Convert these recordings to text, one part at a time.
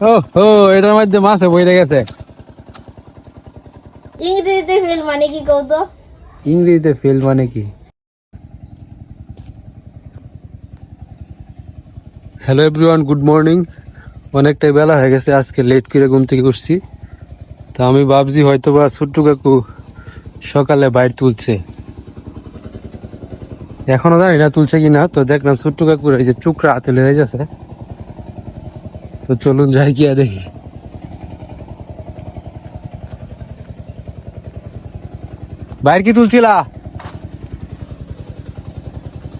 ও ও এটার মধ্যে মাছে বইরে গেছে। ইংরেজিতে ফেল মানে কি ইংরেজিতে ফেল মানে কি? হ্যালো এভরিওয়ান গুড মর্নিং অনেকটাই বেলা হয়ে গেছে আজকে লেট করে ঘুম থেকে করছি তো আমি ভাবছি হয়তো বা ছোট্টু কাকু সকালে বাইর তুলছে। এখনও জানি না তুলছে কি না তো দেখলাম ছোট্টু কাকুর এই যে চুকরা হাতে লেগে গেছে তো চলুন যাই গিয়া দেখি। বাইর কি তুলছিলা?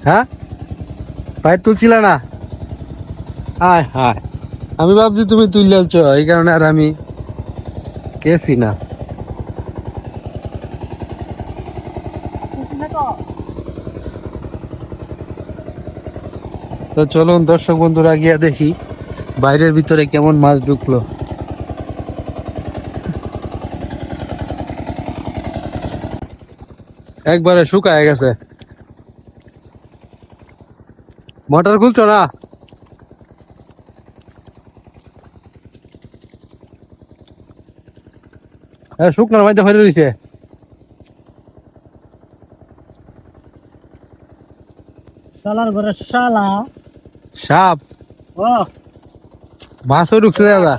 হ্যাঁ? বাইর তুলছিলা না? হায় হায় আমি ভাবছি তুমি তুললেছ, এই কারণে আর আমি গেছি না। তো চলুন দর্শক বন্ধুরা গিয়া দেখি। বাইরের ভিতরে কেমন মাছ ঢুকলো? একবারে শুকায় গেছে। মোটর খুলছো না? হ্যাঁ শুকনোর মধ্যে ফেলে রয়েছে শালার ঘরে শালা। সাপ। ও মাছও ঢুকছে দাদা।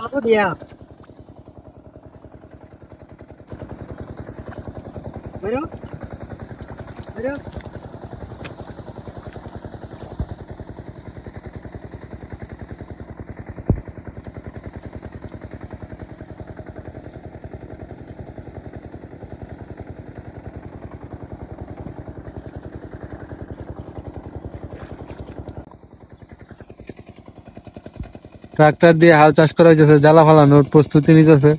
ট্রাক্টর দিয়ে হাল চাষ করা হইতেছে জ্বালা ফালানোর প্রস্তুতি নিতেছে।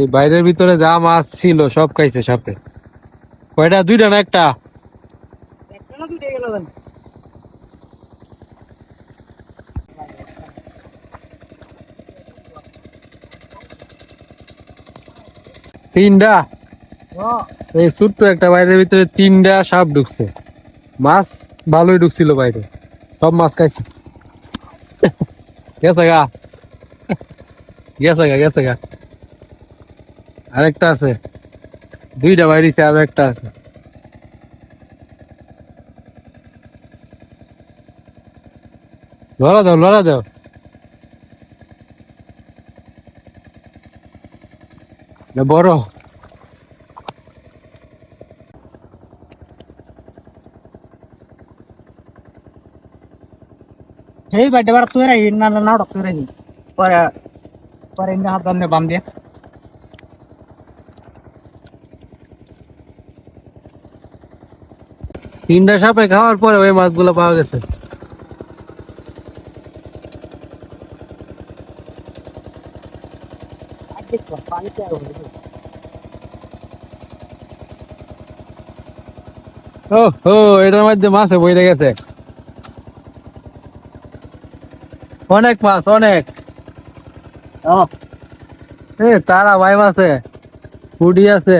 এই বাইরের ভিতরে যা মাছ ছিল সব খাইছে সাপে। কয়টা? দুইটা না একটা দুটো গেল দেন তিনটা? এই ছোট্ট একটা বাইরের ভিতরে তিনটা সাপ ঢুকছে। মাছ ভালোই ঢুকছিল বাইরে। সব মাছ খাইছে। গেছে গা। গেছে গা গেছে গা। আরেকটা আছে। দুইটা বাইরেছে আর একটা আছে। লড়া দাও লড়া দাও। না বড়। হেই বার তুই রাহি না না নাও তুই রাহি পরে পরে ইন্দা হাত দাম বাম দিয়ে তিনটা সাপে খাওয়ার পরে ওই মাছগুলো পাওয়া গেছে। ও ও এটার মধ্যে মাছে বইরে গেছে অনেক মাছ অনেক ও এ তারা ভাই মাছে কুডি আছে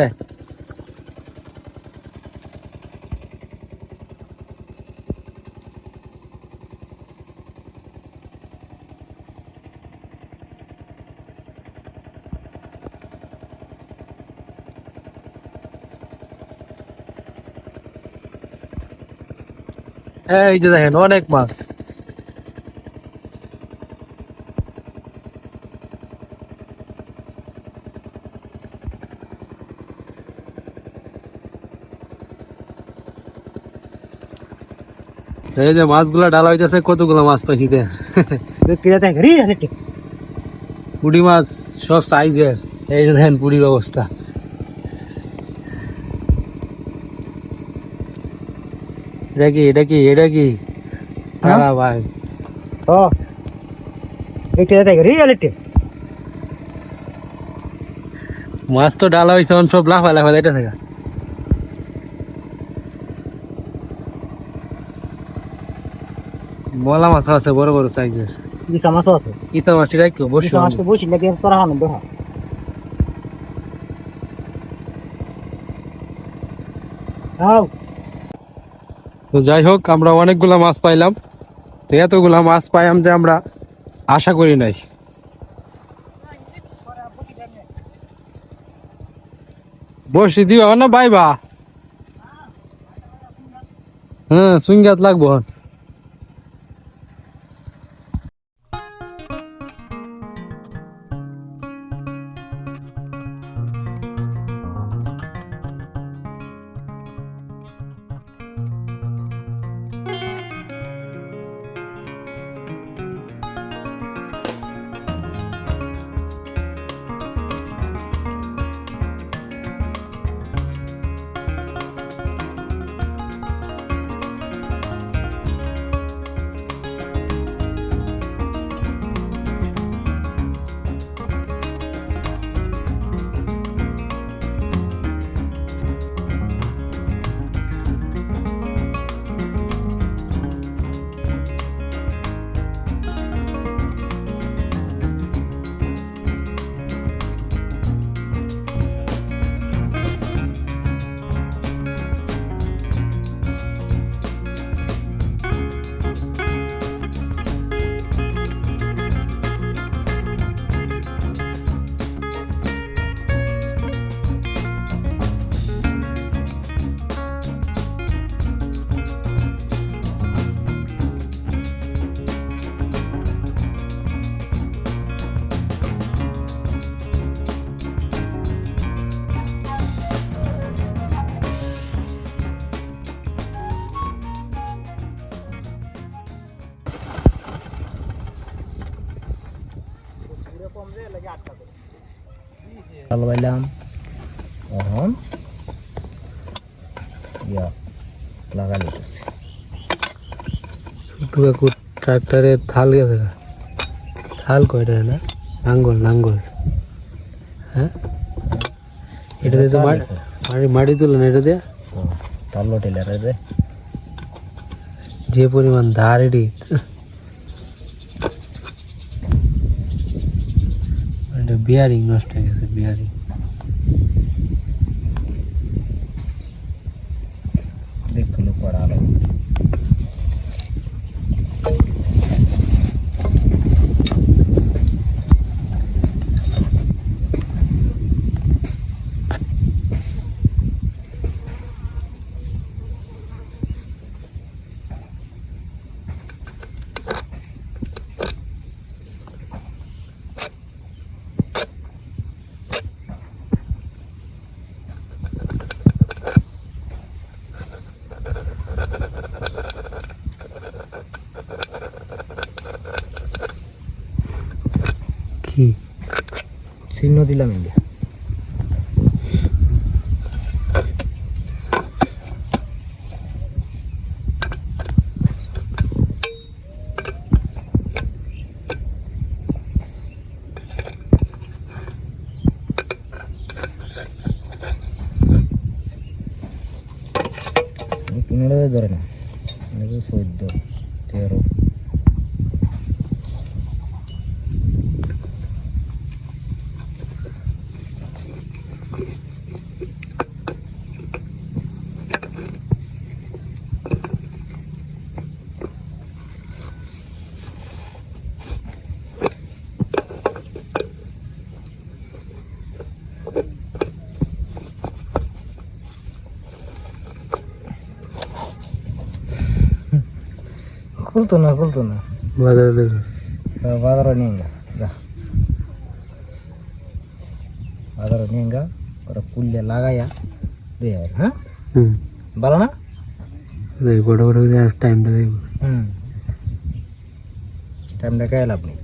এই যে দেখেন অনেক মাছ। এই যে মাছগুলা ডালা হইতেছে কতগুলো মাছ পাইছি পুঁটি মাছ সব সাইজের এই যে দেখেন পুরীর অবস্থা। এটা কি এটা কি এটা কি? তারা ভাই। ও। এটা দেখ রি আছে মাছ তো ডালা হয়েছে এখন সব লাফা লাফা এটা থেকে মলা মাছ আছে বড় বড় সাইজের ইসা মাছও আছে। ইতা মাছটি রাখো বসো। ইসা মাছটা বসি লাগে তোরা হানো দেখা আও। তো যাই হোক, আমরা অনেকগুলো মাছ পাইলাম। তো এতগুলো মাছ পাইলাম যে আমরা আশা করি নাই। বসি দিবা না বাইবা হ্যাঁ সুইঙ্গাত লাগবো। ভালো পাইলাম। এখন ইয়া লাগা লিতেছি ছোট্টু কাকু ট্রাক্টরের থাল গেছে। থাল কয়টা না নাঙ্গল নাঙ্গল। হ্যাঁ? এটা দিয়ে তো মাটি মাটি মাটি তুলে না এটা দিয়ে? তাল্লো টেলারে দে। যে পরিমাণ ধার এটা। বিয়ারিং নষ্ট হয়ে গেছে চিহ্ন দিলাম ইন্ডিয়া পনেরো ধরে না চোদ্দ তেরো খুলতো না খুলতো না। বাজারে লেগে বাজারও নিয়ে গা যা। বাজারও নিয়ে গা ওরা পুললে লাগাইয়া দিয়ে হ্যাঁ? হুম। ভালো না? দেখ বড় বড় টাইমটা দেখব। হুম। টাইমটা কে লাভ নেই।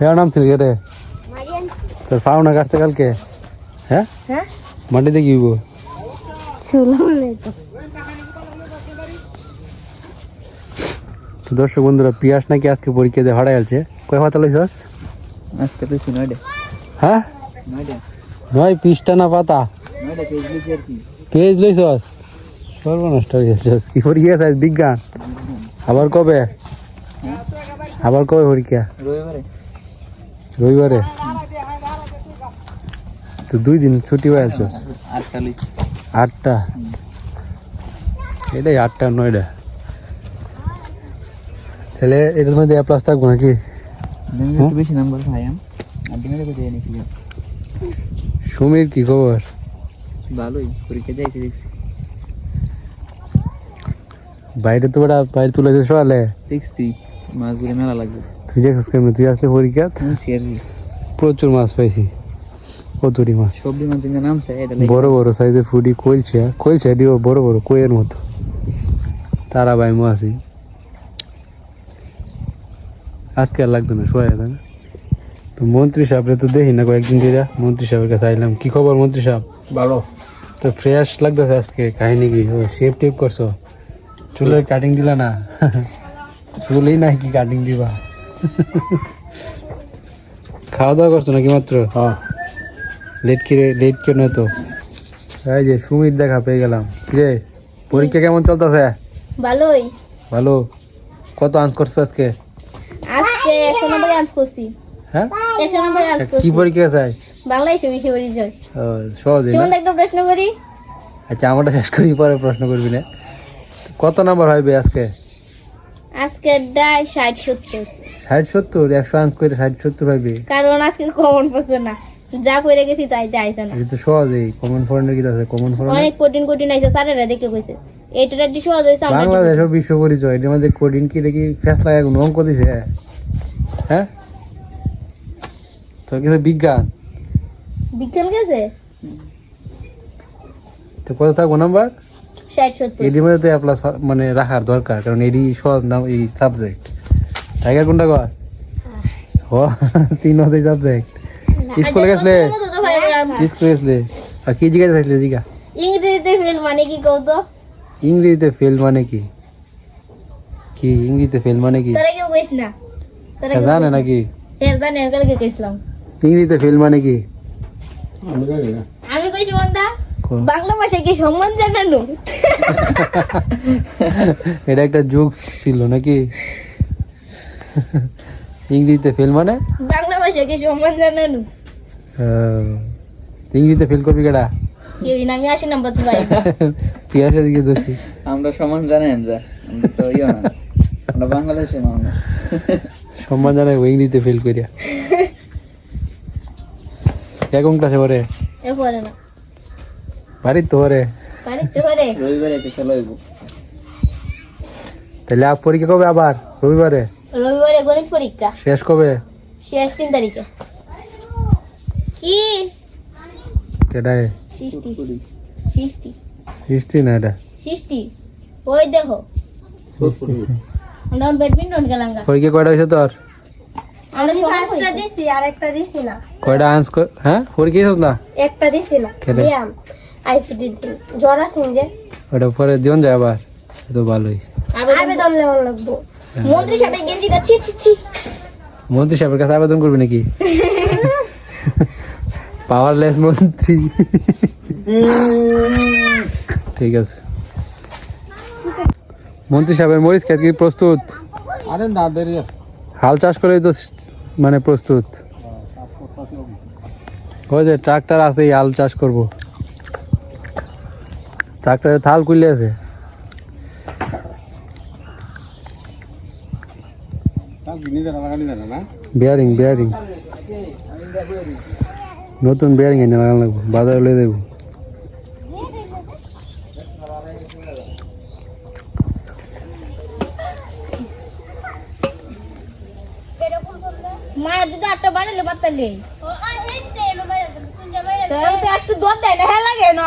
ফেয়ার নাম ছিল রে মারিয়ান তোর পাও না কাছতে কালকে? হ্যাঁ? হ্যাঁ? মাটিতে কি না তো। তো দর্শক বন্ধুরা পিয়াস নাকি আজকে পরীক্ষা দিয়ে হারাই আছে কয় পাতা লইছস আজকে নয়ডা। হ্যাঁ? নয়ডা। নয় পৃষ্ঠা না পাতা? নয়ডা আর কি। পেজ লইছস সর্বনষ্ট হয়ে গেছস কি পরীক্ষা আজ? বিজ্ঞান? আবার কবে? আবার কবে পরীক্ষা? রবিবারে? তো দুই দিন ছুটি হয়ে আছস আটটা। এটাই আটটা নয়টা। তাহলে এটার মধ্যে এ প্লাস থাকব নাকি? বেশি নাম্বার ভাই সুমির কি খবর? ভালোই পরীক্ষা দিয়েছি দেখছি। বাইরে তো বেটা বাইরে তুলে দিয়ে সকালে দেখছি মাছগুলো মেলা লাগবে। তুই দেখছিস কেমন তুই আসলে পরীক্ষা প্রচুর মাছ পাইছি। কতুরি মাছ? সবজি মাছ নাম বড় বড় সাইজের ফুডি কইলছে কইলছে এটিও বড় বড় কইয়ের মতো। তারা ভাই মো আছি। আজকে আর লাগতো না শোয়া যেত না। তো মন্ত্রী সাহেবরে তো দেখি না কয়েকদিন ধরে মন্ত্রী সাহেবের কাছে আইলাম কি খবর মন্ত্রী সাহেব? ভালো। তো ফ্রেশ লাগতেছে আজকে কাহিনী কি? ও শেপ টেপ করছ। চুলের কাটিং দিলা না? চুলেই নাই কি কাটিং দিবা? খাওয়া দাওয়া করছ নাকি মাত্র? হ্যাঁ। লেট কি লেট কেন তো এই যে সুমিত দেখা পেয়ে গেলাম। কিরে পরীক্ষা কেমন চলতেছে? ভালোই। ভালো। কত আন্স করছ আজকে? আজকে একশো নম্বরে আনস করছি। হ্যাঁ? একশো নম্বরে আনস কি পরীক্ষা চাই? বাংলা হিসেবে হিসেবে পরিচয় সহজে না? সুমন একটা প্রশ্ন করি। আচ্ছা আমারটা শেষ করি পরে প্রশ্ন করবি না। কত নাম্বার হবে আজকে? আজকে ষাট সত্তর। ষাট সত্তর একশো আন্স করে ষাট সত্তর হবে কারণ আজকে কমন পড়ছে না। যা পড়ে গেছি তাই না। এটা তো সহজেই কমন ফোরেনের কি আছে কমন ফোরেন অনেক কঠিন কঠিন আইছে স্যারেরা দেখে কইছে। একটু সহজ হয়েছে আমরা বাংলাদেশ বিশ্ব পরিচয় এটার মধ্যে কঠিন কি দেখি ফেস লাগা কোনো অঙ্ক দিছে? হ্যাঁ? তোর কিছু বিজ্ঞান? বিজ্ঞান গেছে? তো কত থাকব নাম্বার? ষাট সত্তর। এটির মধ্যে তো প্লাস মানে রাখার দরকার কারণ এডি সহজ নাম এই সাবজেক্ট টাইগার কোনটা গাছ হ তিন হতে সাবজেক্ট স্কুলে গেছলে। স্কুলে গেছলে? আর কি জিজ্ঞাসা থাকলে জিগা? ইংরেজিতে ফেল মানে কি কও তো? ইংরেজিতে ফেল মানে কি? কি ইংরেজিতে ফেল মানে কি? তোরা কেউ কইস না। তোরা জানে নাকি? হ্যাঁ জানি আমি কালকে কইছিলাম। ইংরেজিতে ফেল মানে কি? আমি কইছি বন্ধা বাংলা ভাষায় কি সম্মান জানানো? এটা একটা যুগ ছিল নাকি? ইংরেজিতে ফেল মানে? বাংলা ভাষায় কি সম্মান জানানো? ইংরেজিতে ফেল করবি কেডা? না আমি আসি নাম্বার তো ভাই পিয়াসের দিকে দোষী আমরা সমান জানেন যা আমরা তো ইয়ে না আমরা বাংলাদেশের মানুষ। সম্মান জানাই ইংরেজিতে ফেল করিয়া এখন ক্লাসে পরে এ পরে না। বাড়ির তো পরে বাড়িতে পারে রবিবারে একটা খেলা হইব। তাহলে আপ পরীক্ষা কবে আবার? রবিবারে? রবিবারে গণিত পরীক্ষা। শেষ কবে? শেষ তিন তারিখে। কি? কেডায়? সৃষ্টি। সৃষ্টি। হিস্ট্রি না এটা? সৃষ্টি। ওই দেখো। আমরা ব্যাডমিন্টন খেলাঙ্গা পরীক্ষা কয়টা হয়েছে তোর? আমরা পাঁচটা দিছি আর একটা দিছি না। কয়টা আন্স হ্যাঁ? হয়েছিস না? একটা দিছি না। খেলে? আইসিডি জ্বর আছে যে ওটা পরে দিন যায় আবার। তো ভালোই। আবেদন লেওয়া লাগবো। মন্ত্রী সাহেবের গেঞ্জিটা ছি ছি ছি। মন্ত্রী সাহেবের কাছে আবেদন করবে নাকি? পাওয়ারলেস মন্ত্রী। ঠিক আছে। মন্ত্রী সাহেবের মরিচ খেত কি প্রস্তুত? আরে না দেরি হাল চাষ করে তো মানে প্রস্তুত। ওই যে ট্রাক্টর আছে এই হাল চাষ করব। ট্রাক্টরে থাল খুললে আছে। বিয়ারিং বিয়ারিং নতুন বিয়ারিং এনে লাগানো লাগবো, বাজারে লয়ে দেবো মায়ের দুধ আটটা বানালে বাতালে। একটু দুধ দেয় না হ্যাঁ না।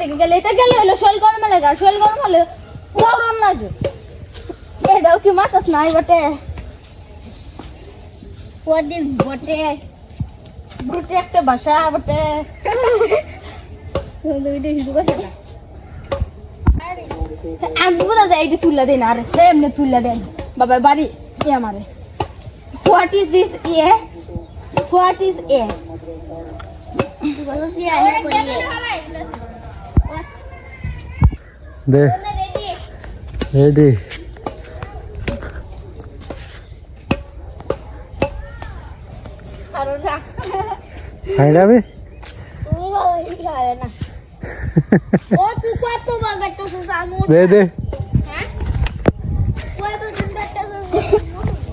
থেকে গেলে, এটা গেলে হলো শোল গরম লাগে আর গরম হলে গরম লাগে। এটাও কি মাথাত নাই বটে? হোয়াট ইজ বটে বটে একটা ভাষা বটে আমি বোঝা যায় এটা তুললা দেন আরে এমনি তুললা দেন বাবা বাড়ি এ আমারে হোয়াট ইজ দিস এ হোয়াট ইজ এ দে। রেডি খাই যাবে ও তুই কত বাগাটা সামু দে দে। হ্যাঁ? কত দিন বাগাটা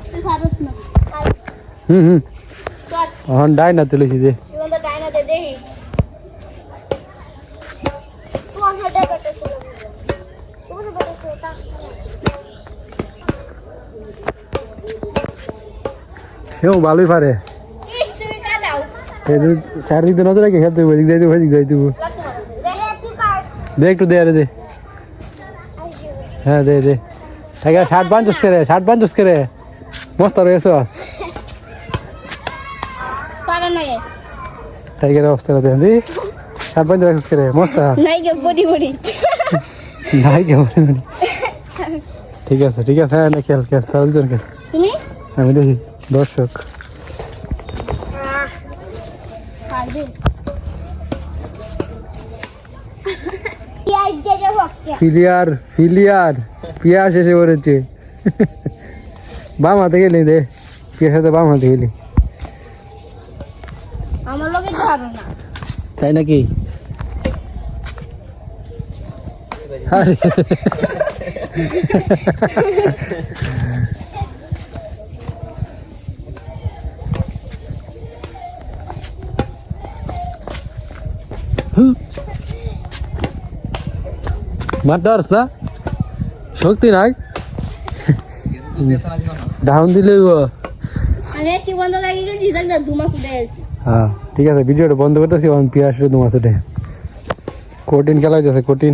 তুই খারস না। হুম হুম। এখন তুলেছি ডাইনা দে কাটে সেও ভালোই পারে ইস তুমি কাটাও এদিন চারিদিক নজর রাখি খেলতে হবে এদিক যাই দেবো এদিক যাই দেবো দেখে তুই কাট দে একটু দে আরে দে। হ্যাঁ দে দে। ঠিক আছে ষাট পঞ্চাশ করে ষাট পঞ্চাশ করে মস্ত রয়েছে নাই টাইগার অবস্থা দেন দি ষাট পঞ্চাশ করে মস্ত নাই গে বড়ি বড়ি নাই ঠিক আছে ঠিক আছে। হ্যাঁ না খেল খেল চলছেন খেল। আমি দেখি দর্শক। ফিলিয়ার ফিলিয়ার পিয়াস এসে পড়েছে। বাম হাতে গেলি দে পিয়াস হাতে বাম হাতে গেলি আমার লগে ধরো না। তাই নাকি? আরে। মারতে পারস না? শক্তি নাই? ডাউন দিলে হ্যাঁ ঠিক আছে ভিডিওটা বন্ধ করতেছি পিয়াসে পিয়াস দু মাস উঠে। কঠিন খেলা হইতেছে কঠিন।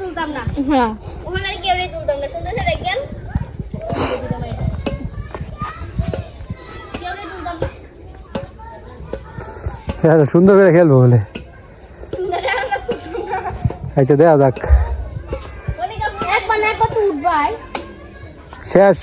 তুলতাম না সুন্দর করে গেল কেউরে তুলতাম না হ্যাঁ সুন্দর করে খেলব বলে। আচ্ছা দেওয়া যাক। শেষ।